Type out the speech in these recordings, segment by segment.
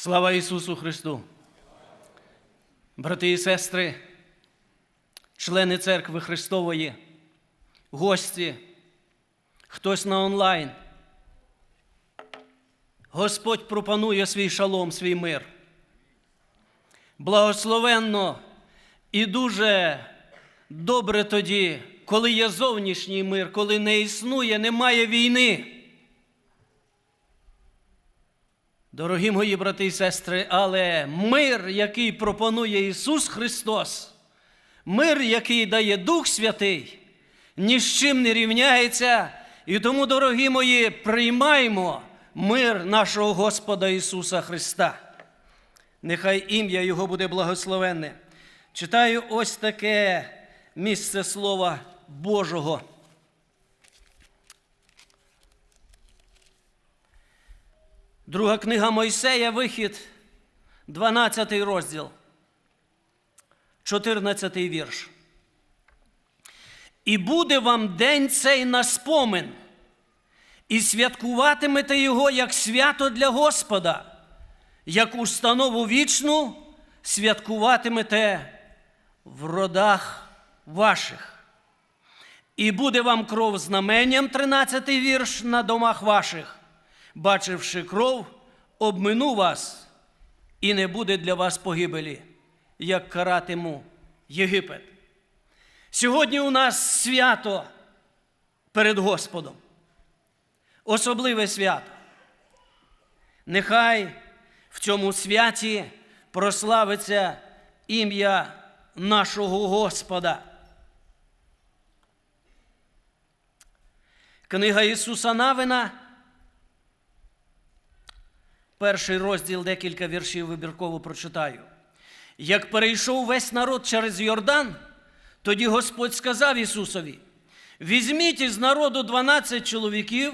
Слава Ісусу Христу! Брати і сестри, члени церкви Христової, гості, хтось на онлайн. Господь пропонує свій шалом, свій мир. Благословенно і дуже добре тоді, коли є зовнішній мир, коли не існує, немає війни. Дорогі мої брати і сестри, але мир, який пропонує Ісус Христос, мир, який дає Дух Святий, ні з чим не рівняється. І тому, дорогі мої, приймаймо мир нашого Господа Ісуса Христа. Нехай ім'я Його буде благословенне. Читаю ось таке місце Слова Божого. Друга книга Мойсея, вихід, 12 розділ, 14 вірш. І буде вам день цей на спомин, і святкуватимете його як свято для Господа, як установу вічну святкуватимете в родах ваших. І буде вам кров знаменням, 13 вірш, на домах ваших бачивши кров, обмину вас, і не буде для вас погибелі, як каратиму Єгипет. Сьогодні у нас свято перед Господом. Особливе свято. Нехай в цьому святі прославиться ім'я нашого Господа. Книга Ісуса Навина. Перший розділ декілька віршів вибірково прочитаю. Як перейшов весь народ через Йордан, тоді Господь сказав Ісусові: візьміть із народу 12 чоловіків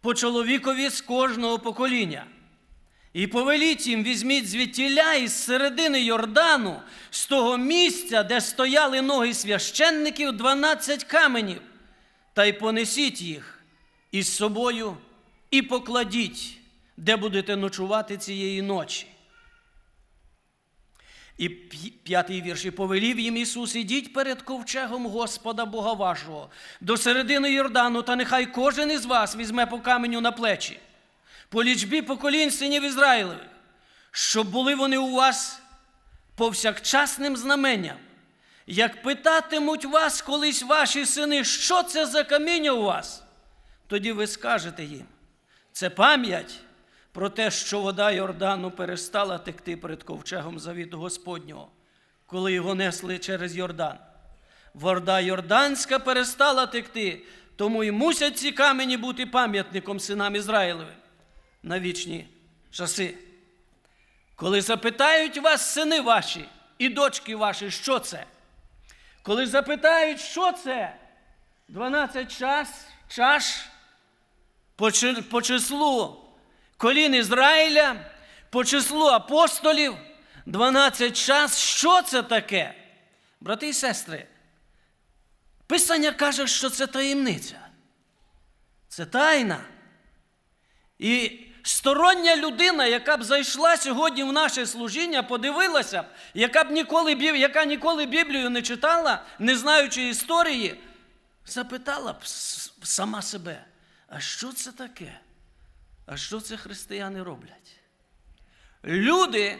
по чоловікові з кожного покоління. І повеліть їм, візьміть звідтіля із середини Йордану, з того місця, де стояли ноги священників, 12 каменів, та й понесіть їх із собою і покладіть де будете ночувати цієї ночі. І п'ятий вірш. І повелів їм Ісус, ідіть перед ковчегом Господа Бога вашого, до середини Йордану, та нехай кожен із вас візьме по каменю на плечі, по лічбі поколінь синів Ізраїлевих, щоб були вони у вас повсякчасним знаменням. Як питатимуть вас колись ваші сини, що це за каміння у вас, тоді ви скажете їм, це пам'ять про те, що вода Йордану перестала текти перед ковчегом завіту Господнього, коли його несли через Йордан. Вода Йорданська перестала текти, тому і мусять ці камені бути пам'ятником синам Ізраїлевим на вічні часи. Коли запитають вас сини ваші і дочки ваші, що це? Коли запитають, що це? 12 час, чаш по числу колін Ізраїля, по числу апостолів, 12 час. Що це таке? Брати і сестри, Писання каже, що це таємниця. Це тайна. І стороння людина, яка б зайшла сьогодні в наше служіння, подивилася б, яка б ніколи, яка ніколи Біблію не читала, не знаючи історії, запитала б сама себе, а що це таке? А що це християни роблять? Люди,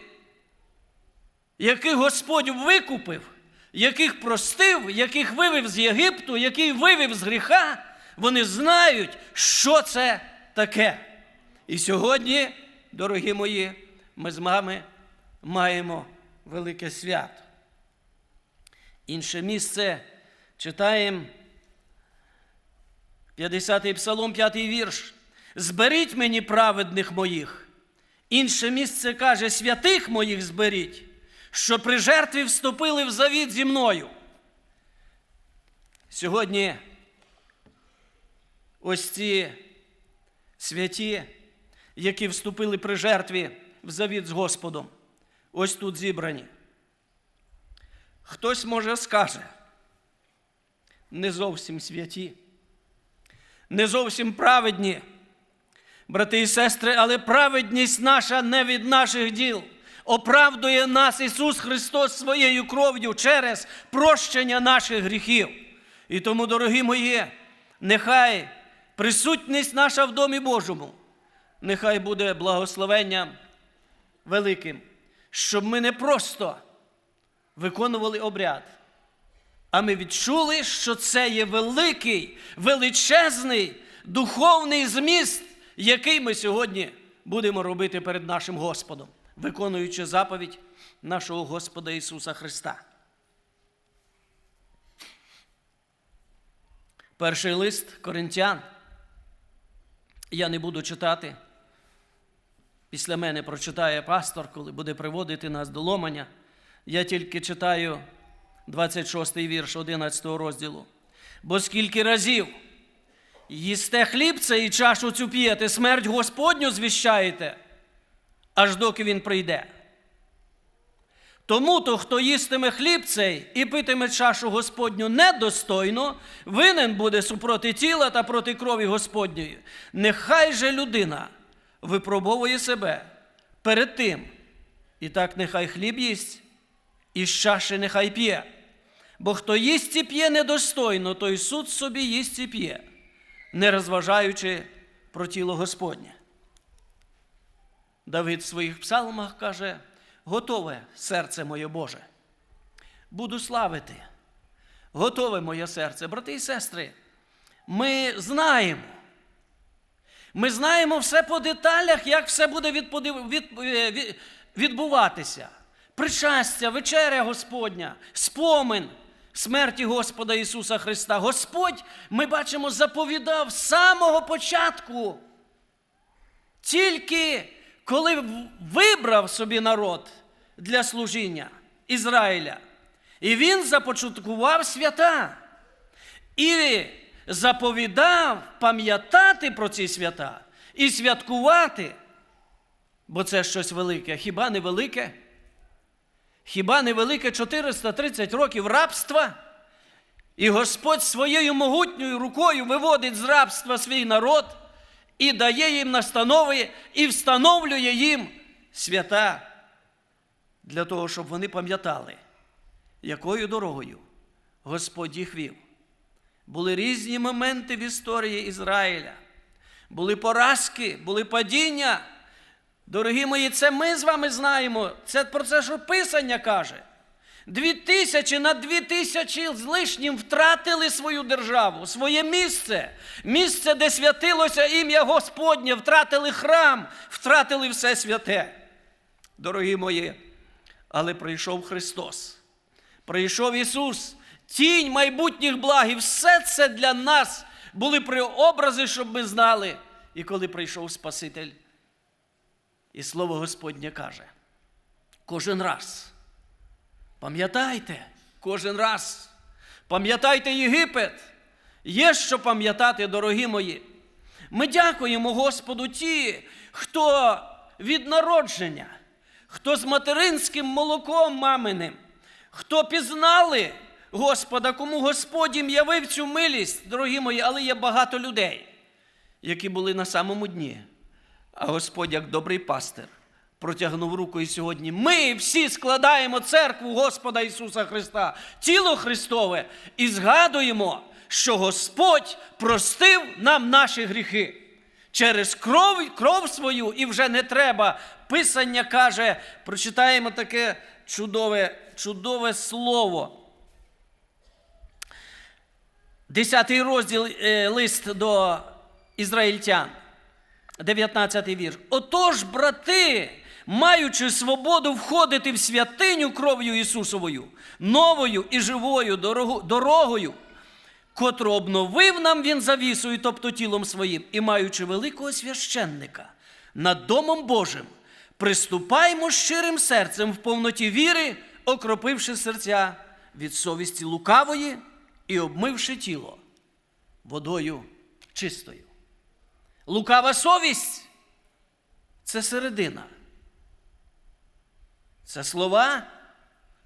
яких Господь викупив, яких простив, яких вивів з Єгипту, який вивів з гріха, вони знають, що це таке. І сьогодні, дорогі мої, ми з вами маємо велике свято. Інше місце читаємо 50-й псалом, 5 вірш зберіть мені праведних моїх. Інше місце каже, святих моїх зберіть, що при жертві вступили в завіт зі мною. Сьогодні ось ці святі, які вступили при жертві в завіт з Господом, ось тут зібрані. Хтось може скаже, не зовсім святі, не зовсім праведні Брати і сестри, але праведність наша не від наших діл. Оправдує нас Ісус Христос своєю кров'ю через прощення наших гріхів. І тому, дорогі мої, нехай присутність наша в Домі Божому, нехай буде благословенням великим, щоб ми не просто виконували обряд, а ми відчули, що це є великий, величезний духовний зміст, який ми сьогодні будемо робити перед нашим Господом, виконуючи заповідь нашого Господа Ісуса Христа. Перший лист Коринтян. Я не буду читати. Після мене прочитає пастор, коли буде приводити нас до ломання. Я тільки читаю 26-й вірш 11 розділу. Бо скільки разів їсте хліб це і чашу цю п'єте, смерть Господню звіщаєте, аж доки він прийде. Тому то, хто їстиме хліб цей і питиме чашу Господню недостойно, винен буде супроти тіла та проти крові Господньої. Нехай же людина випробовує себе перед тим. І так нехай хліб їсть, і з чаші нехай п'є. Бо хто їсть і п'є недостойно, той суд собі їсть і п'є, не розважаючи про тіло Господнє. Давид в своїх псалмах каже: готове серце моє Боже. Буду славити. Готове моє серце. Брати і сестри, ми знаємо. Ми знаємо все по деталях, як все буде е, від- відбуватися. Причастя, вечеря Господня, спомин смерті Господа Ісуса Христа. Господь, ми бачимо, заповідав з самого початку. Тільки коли вибрав собі народ для служіння Ізраїля, і він започаткував свята. І заповідав пам'ятати про ці свята і святкувати, бо це щось велике. Хіба не велике? Хіба не велике 430 років рабства? І Господь своєю могутньою рукою виводить з рабства свій народ і дає їм настанови, і встановлює їм свята для того, щоб вони пам'ятали, якою дорогою Господь їх вів. Були різні моменти в історії Ізраїля. Були поразки, були падіння. Дорогі мої, це ми з вами знаємо. Це про це, що Писання каже. Дві тисячі на дві тисячі з лишнім втратили свою державу, своє місце, місце, де святилося ім'я Господнє, втратили храм, втратили все святе. Дорогі мої, але прийшов Христос, прийшов Ісус, тінь майбутніх благ, і все це для нас були преобрази, щоб ми знали. І коли прийшов Спаситель, і Слово Господнє каже, кожен раз. Пам'ятайте, кожен раз. Пам'ятайте Єгипет. Є що пам'ятати, дорогі мої. Ми дякуємо Господу ті, хто від народження, хто з материнським молоком маминим, хто пізнали Господа, кому Господь їм явив цю милість, дорогі мої, але є багато людей, які були на самому дні. А Господь, як добрий пастир, протягнув руку і сьогодні. Ми всі складаємо церкву Господа Ісуса Христа, тіло Христове, і згадуємо, що Господь простив нам наші гріхи. Через кров, кров свою, і вже не треба. Писання каже, прочитаємо таке чудове, чудове слово. Десятий розділ е, лист до ізраїльтян. 19 вірш. Отож, брати, маючи свободу входити в святиню кров'ю Ісусовою, новою і живою дорогою, котру обновив нам Він завісою, тобто тілом своїм, і маючи великого священника над Домом Божим, приступаймо щирим серцем в повноті віри, окропивши серця від совісті лукавої і обмивши тіло водою чистою. Лукава совість це середина. Це слова,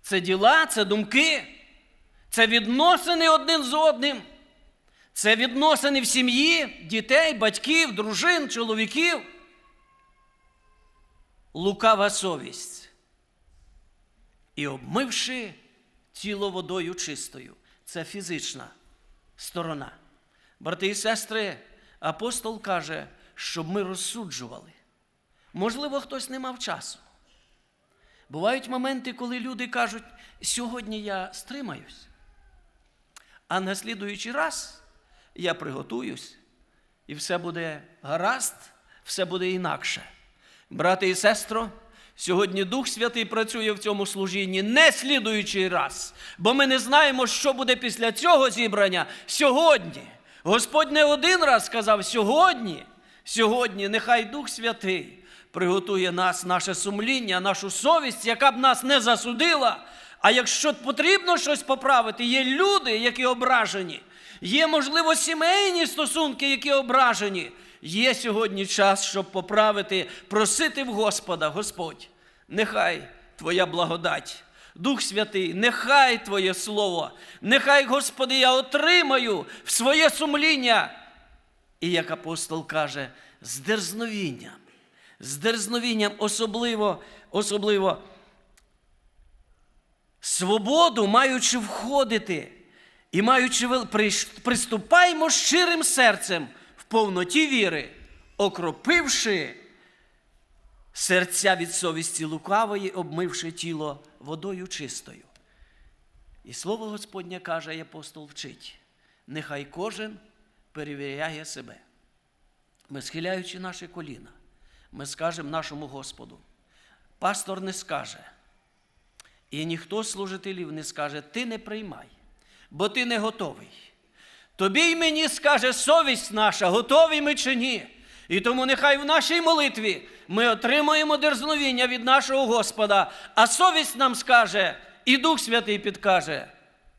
це діла, це думки, це відносини один з одним. Це відносини в сім'ї, дітей, батьків, дружин, чоловіків. Лукава совість. І обмивши тіло водою чистою. Це фізична сторона. Брати і сестри, апостол каже, щоб ми розсуджували. Можливо, хтось не мав часу. Бувають моменти, коли люди кажуть, сьогодні я стримаюсь, а на слідуючий раз я приготуюсь, і все буде гаразд, все буде інакше. Брати і сестро, сьогодні Дух Святий працює в цьому служінні не слідуючий раз, бо ми не знаємо, що буде після цього зібрання сьогодні. Господь не один раз сказав сьогодні, сьогодні нехай Дух Святий приготує нас, наше сумління, нашу совість, яка б нас не засудила. А якщо потрібно щось поправити, є люди, які ображені, є, можливо, сімейні стосунки, які ображені. Є сьогодні час, щоб поправити, просити в Господа, Господь, нехай Твоя благодать, Дух Святий, нехай Твоє Слово, нехай, Господи, я отримаю в своє сумління. І як апостол каже, з дерзновінням, з дерзновінням особливо, особливо свободу, маючи входити і маючи приступаймо щирим серцем в повноті віри, окропивши серця від совісті лукавої, обмивши тіло водою чистою. І слово Господнє каже, і апостол вчить, нехай кожен перевіряє себе. Ми схиляючи наші коліна, ми скажемо нашому Господу. Пастор не скаже, і ніхто з служителів не скаже, ти не приймай, бо ти не готовий. Тобі й мені скаже совість наша, готові ми чи ні. І тому нехай в нашій молитві ми отримаємо дерзновіння від нашого Господа, а совість нам скаже, і Дух Святий підкаже,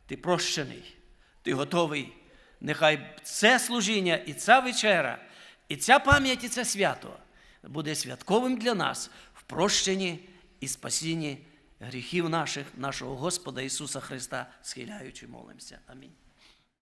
ти прощений, ти готовий. Нехай це служіння і ця вечера, і ця пам'ять, і це свято буде святковим для нас в прощенні і спасінні гріхів наших, нашого Господа Ісуса Христа, схиляючи молимося. Амінь.